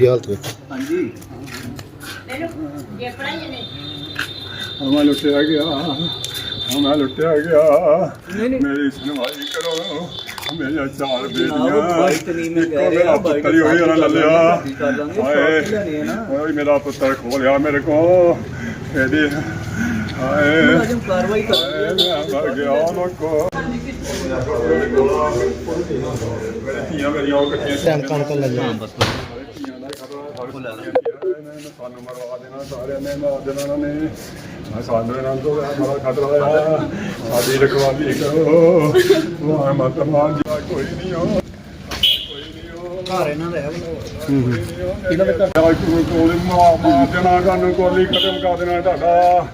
ਦੀ ਹਾਲਤ ਵਿੱਚ। ਹਾਂਜੀ। ਮੈਂ ਲੁੱਟਿਆ ਗਿਆ। ਹਾਂ ਮੈਂ ਲੁੱਟਿਆ ਗਿਆ। ਮੇਰੀ ਸੁਣਵਾਈ ਕਰੋ। ਮੇਰੀਆਂ ਚਾਰ ਬੇਟੀਆਂ। ਬਾਈਕ ਤੇ ਨਹੀਂ ਮੈਂ ਇੱਕੋ ਕਹਿ ਮੇਰਾ ਰਿਹਾ, ਪੁੱਤਰ ਹੀ ਉਹਨਾਂ ਲਾਂਗੇ, ਹਾਏ ਸ਼ੌਪ ਲੈਣੀ ਹੈ ਨਾ। ਓਏ ਮੇਰਾ ਪੁੱਤਰ ਖੋਲਿਆ ਮੇਰੇ ਕੋ ਇਹਦੀ ਹਾਏ। ਕਾਰਵਾਈ ਕਰ ਹਾਏ, ਮਰ ਗਿਆ ਲੋਕੋ ਧੀਆਂ ਮੇਰੀਆਂ ਉਹ ਇਕੱਠੀਆਂ ਟੈਂਕ ਕਣਕ ਲੈ ਜਾ ਸਾਨੂੰ ਮਰਵਾ ਦੇਣਾ ਸਾਰਿਆਂ ਨੇ ਮਾਰ ਦੇਣਾ ਉਹਨਾਂ ਨੇ। ਮੈਂ ਸਾਡੇ ਨਾਲ ਤੋਂ ਬੜਾ ਖਤਰਾ ਆ ਸਾਡੀ ਰਖਵਾਲੀ ਕਰੋ। ਵਾਹ ਮਾਤਾ ਮਾਨ ਜੀ ਕੋਈ ਨਹੀਂ ਹੋ। ਕੋਈ ਨਹੀਂ ਹੋ। ਘਰ ਇਹਨਾਂ ਦਾ ਹੈ। ਇਹਨਾਂ ਦੇ ਘਰ ਕੋਲ ਮਾਰ ਮਾਰ ਦੇਣਾ ਤੁਹਾਨੂੰ ਕੋਲੀ ਖਤਮ ਕਰ ਦੇਣਾ ਤੁਹਾਡਾ।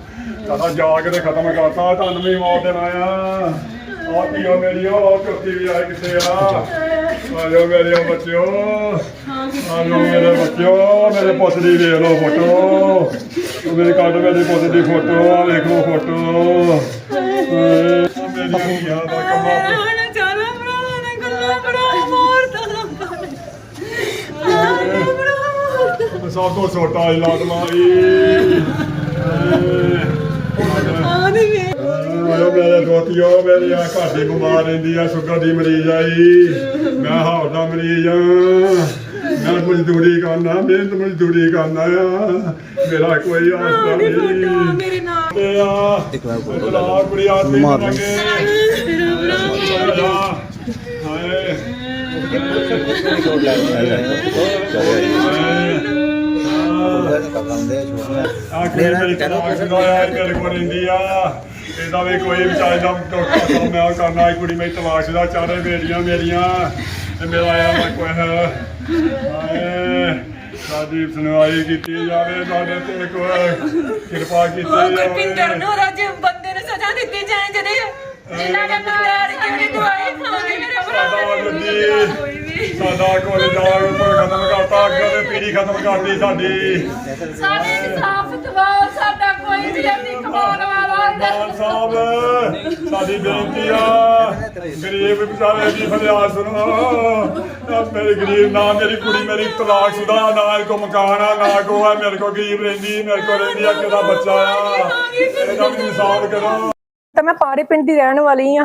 ਤੁਹਾਡਾ ਜਾ ਕੇ ਤੇ ਖਤਮ ਕਰਤਾ ਤੁਹਾਨੂੰ ਵੀ ਮਾਰ ਦੇਣਾ ਆ। ਆ ਪੀਓ ਮੇਰੀ ਉਹ ਚੌਥੀ ਵੀ ਆਏ ਕਿੱਥੇ ਆ? ਆਜੋ ਮੇਰੇ ਬੱਚਿਓ। ਆਜੋ ਮੇਰੇ ਬੱਚਿਓ ਮੇਰੇ ਪੁੱਤ ਦੀ ਵੇਖ ਲਓ ਫੋਟੋ। ਮੇਰੇ ਕੱਢ ਮੇਰੇ ਪੁੱਤ ਦੀ ਫੋਟੋ ਆ ਵੇਖ ਫੋਟੋ। ਮੇਰੀ ਧੀਆਂ ਦਾ ਕੰਮਾ ਸਭ ਤੋਂ ਛੋਟਾ ਇਲਾਜ ਮਾਰੀ ਆਦੇ ਵੇ। ਆਇਓ ਮੇਰੇ ਦੋਤੀਓ ਮੇਰੀ ਆ ਘਰ ਦੀ ਬਿਮਾਰ ਰਹਿੰਦੀ ਆ ਸ਼ੂਗਰ ਦੀ ਮਰੀਜ਼ ਆਈ। ਮੈਂ ਹਾਰਟ ਦਾ ਮਰੀਜ਼ ਆ। ਮੈਂ ਮਜ਼ਦੂਰੀ ਕਰਨਾ ਮਿਹਨਤ ਮਜ਼ਦੂਰੀ ਕਰਨਾ ਆ। ਮੇਰਾ ਕੋਈ ਆਸਰਾ ਆਦੇ ਫੋਟੋ ਨਹੀਂ ਮੇਰੇ ਨਾਲ। ਤੇ ਆ ਬੁਲਾ ਕੁੜੀ ਆਦਮੀ ਮਾਰ ਮੰਗੇ ਮੇਰਾ ਭਰਾ ਹਾਏ। ਆਖਰੀ ਮੇਰੀ ਤਲਾਕ ਸੁਣਾਇਆ ਮੇਰੇ ਕੋਲ ਰਹਿੰਦੀ ਆ। ਇਹਦਾ ਵੀ ਕੋਈ ਵਿਚਾਰੇ ਦਾ ਡਾਕਟਰ ਸਾਹਿਬ ਮੈਂ ਉਹ ਕਰਨਾ ਕੁੜੀ ਮੇਰੀ ਤਲਾਕ ਦਾ ਚਾਰੇ ਬੇੜੀਆਂ ਮੇਰੀਆਂ। ਤੇ ਮੇਰਾ ਆ ਮੈਂ ਕੋਈ ਹੈ ਹਾਏ ਸਾਡੀ ਸੁਣਵਾਈ ਕੀਤੀ ਜਾਵੇ ਸਾਡੇ ਤੇ ਕੋਈ ਕਿਰਪਾ ਕੀਤੀ ਜਾਵੇ। ਗੁਰਪਿੰਦਰ ਨੂੰ ਰਾਜ ਬੰਦੇ ਨੂੰ ਸਜ਼ਾ ਦਿੱਤੀ ਜਾਏ ਜਦੇ ਜਿੰਨਾ ਦੇ ਪਿਆਰ ਕਿਉਂ ਦਵਾਈ ਖਾਣੀ ਮੇਰੇ ਭਰਾ ਸਾਡਾ ਨੇ ਕੋਈ ਕੋਲ ਜਾ ਉੱਪਰ ਖਤਮ ਕਰਤਾ ਅੱਗੇ ਤੇ ਪੀੜੀ ਖਤਮ ਕਰਦੀ ਸਾਡੀ। ਸਾਡੇ ਇਨਸਾਫ ਦਵਾਓ ਸਾਡਾ ਕੋਈ ਵੀ ਨਹੀਂ ਕਮਾਉਣ ਵਾਲਾ ਮਾਨ ਸਾਹਿਬ। ਸਾਡੀ ਬੇਨਤੀ ਆ ਗਰੀਬ ਵਿਚਾਰੇ ਦੀ ਫਰਿਆਦ ਸੁਣੋ। ਮੇਰੀ ਗਰੀਬ ਨਾ ਮੇਰੀ ਕੁੜੀ ਮੇਰੀ ਤਲਾਕ ਸ਼ੁਦਾ ਨਾ ਕੋ ਮਕਾਨ ਆ ਨਾ ਕੋ ਆ ਮੇਰੇ ਕੋ ਗਰੀਬ ਰਹਿੰਦੀ ਮੇਰੇ ਕੋ ਰਹਿੰਦੀ ਆ ਕਿਹਦਾ ਬੱਚਾ ਆ। ਇਹਦਾ ਵੀ ਇਨਸਾਫ ਕਰੋ। ਤਾਂ ਮੈਂ ਪਾਰੇ ਪਿੰਡ ਦੀ ਰਹਿਣ ਵਾਲੀ ਆ।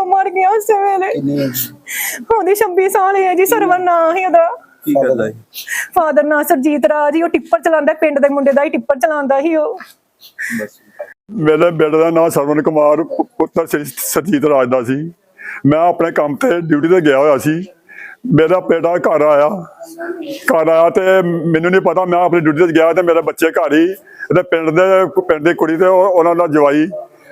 ਤੇ ਉਹ ਮਰ ਗਿਆ ਉਸੇ ਵੇਲੇ। ਉਹਦੀ 26 ਸਾਲ ਹੈ ਜੀ ਸਰਵਰ ਨਾਂ ਹੀ ਉਹਦਾ। ਕੀ ਕਰਦਾ ਹੈ? ਫਾਦਰ ਨਾਂ ਸਰਜੀਤ ਰਾਜ ਹੀ ਉਹ ਟਿੱਪਰ ਚਲਾਉਂਦਾ ਪਿੰਡ ਦੇ ਮੁੰਡੇ ਦਾ ਹੀ ਟਿੱਪਰ ਚਲਾਉਂਦਾ ਸੀ ਉਹ। ਬਸ। ਮੇਰੇ ਬੇਟੇ ਦਾ ਨਾਮ ਸਰਵਨ ਕੁਮਾਰ ਪੁ- ਪੁੱਤਰ ਸ੍ਰੀ ਸਰਜੀਤ ਰਾਜ ਦਾ ਸੀ। ਮੈਂ ਆਪਣੇ ਕੰਮ ਤੇ ਡਿਊਟੀ ਤੇ ਗਿਆ ਹੋਇਆ ਸੀ। ਮੇਰਾ ਬੇਟਾ ਘਰ ਆਇਆ। ਘਰ ਆਇਆ ਤੇ ਮੈਨੂੰ ਨਹੀਂ ਪਤਾ ਮੈਂ ਆਪਣੀ ਡਿਊਟੀ ਤੇ ਗਿਆ ਤੇ ਮੇਰੇ ਬੱਚੇ ਘਰ ਹੀ ਤੇ ਪਿੰਡ ਦੇ ਪਿੰਡ ਦੀ ਕੁੜੀ ਤੇ ਉਹ- ਉਹਨਾਂ ਦਾ ਜਵਾਈ।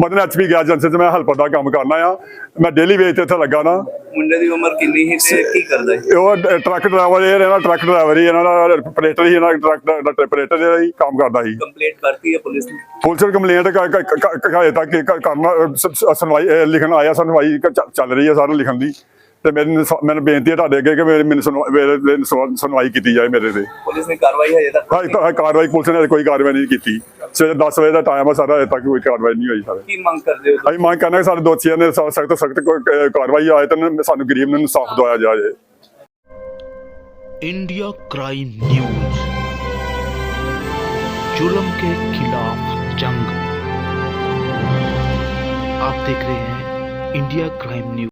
ਮਦਨ ਐਚਪੀ ਗੈਸ ਏਜੰਸੀ 'ਚ ਮੈਂ ਹੈਲਪਰ ਦਾ ਕੰਮ ਕਰਨਾ ਆ। ਮੈਂ ਡੇਲੀ ਵੇਜ ਤੇ ਇੱਥੇ ਲੱਗਾ ਨਾ। ਮੁੰਡੇ ਦੀ ਉਮਰ ਕਿੰਨੀ ਸੀ ਤੇ ਕੀ ਕਰਦਾ ਹੈ ਉਹ ਡ- ਟਰੱਕ ਡਰਾਈਵਰ ਇਹ ਇਹਨਾਂ ਟਰੱਕ ਡਰਾਈਵਰ ਹੀ ਇਹਨਾਂ ਦਾ ਆਪਰੇਟਰ ਹੀ ਇਹਨਾਂ ਦਾ ਟਰੱਕ ਦਾ ਆਪਰੇਟਰ ਜਿਹੜਾ ਹੀ ਕੰਮ ਕਰਦਾ ਸੀ। ਕੰਪਲੀਟ ਕਰਤੀ ਹੈ ਪੁਲਿਸ ਨੇ? ਪੁਲਿਸ ਕੰਪਲੇਂਟ ਕਹਾਏ ਤੱਕ ਕਿ ਕ- ਕਰਨਾ ਸ- ਸ- ਸੁਣਵਾਈ ਲਿਖਣ ਆਇਆ ਸੁਣਵਾਈ ਕ- ਚ- ਚੱਲ ਰਹੀ ਹੈ ਸਾਰਾ ਲਿਖਣ ਦੀ। ਤੇ ਮੈਨੂੰ ਸ- ਮੈਨੂੰ ਬੇਨਤੀ ਹੈ ਤੁਹਾਡੇ ਅੱਗੇ ਕਿ ਮੇਰੇ ਮੈਨੂੰ ਸੁਣਵਾ- ਮੇਰੇ ਤੇ ਸੁਣਵਾ- ਸੁਣਵਾਈ ਕੀਤੀ ਜਾਏ ਮੇਰੇ ਤੇ ਪੁਲਿਸ ਨੇ ਕਾਰਵਾਈ ਹਜੇ ਤੱਕ ਹਾਂ ਤਾਂ ਕਾਰਵਾਈ ਪੁਲਿਸ ਨੇ ਕੋਈ ਕਾਰਵਾਈ ਨਹੀਂ ਕੀਤੀ ਸਵੇਰੇ 10 ਵਜੇ ਦਾ ਟਾਈਮ ਹੈ ਸਾਰਾ ਅਜੇ ਤੱਕ ਕੋਈ ਕਾਰਵਾਈ ਨਹੀਂ ਹੋਈ ਸਾਰੇ ਕੀ ਮੰਗ ਕਰਦੇ ਹੋ ਅਸੀਂ ਮੰਗ ਕਰਨਾ ਕਿ ਸਾਡੇ ਦੋਸ਼ੀਆਂ ਨੇ ਸਖਤ ਤੋਂ ਸਖਤ ਕਾਰਵਾਈ ਆਏ ਤਾਂ ਸਾਨੂੰ ਗਰੀਬ ਨੂੰ ਇਨਸਾਫ ਦਵਾਇਆ ਜਾਏ इंडिया क्राइम न्यूज जुल्म के खिलाफ जंग आप देख रहे हैं इंडिया क्राइम न्यूज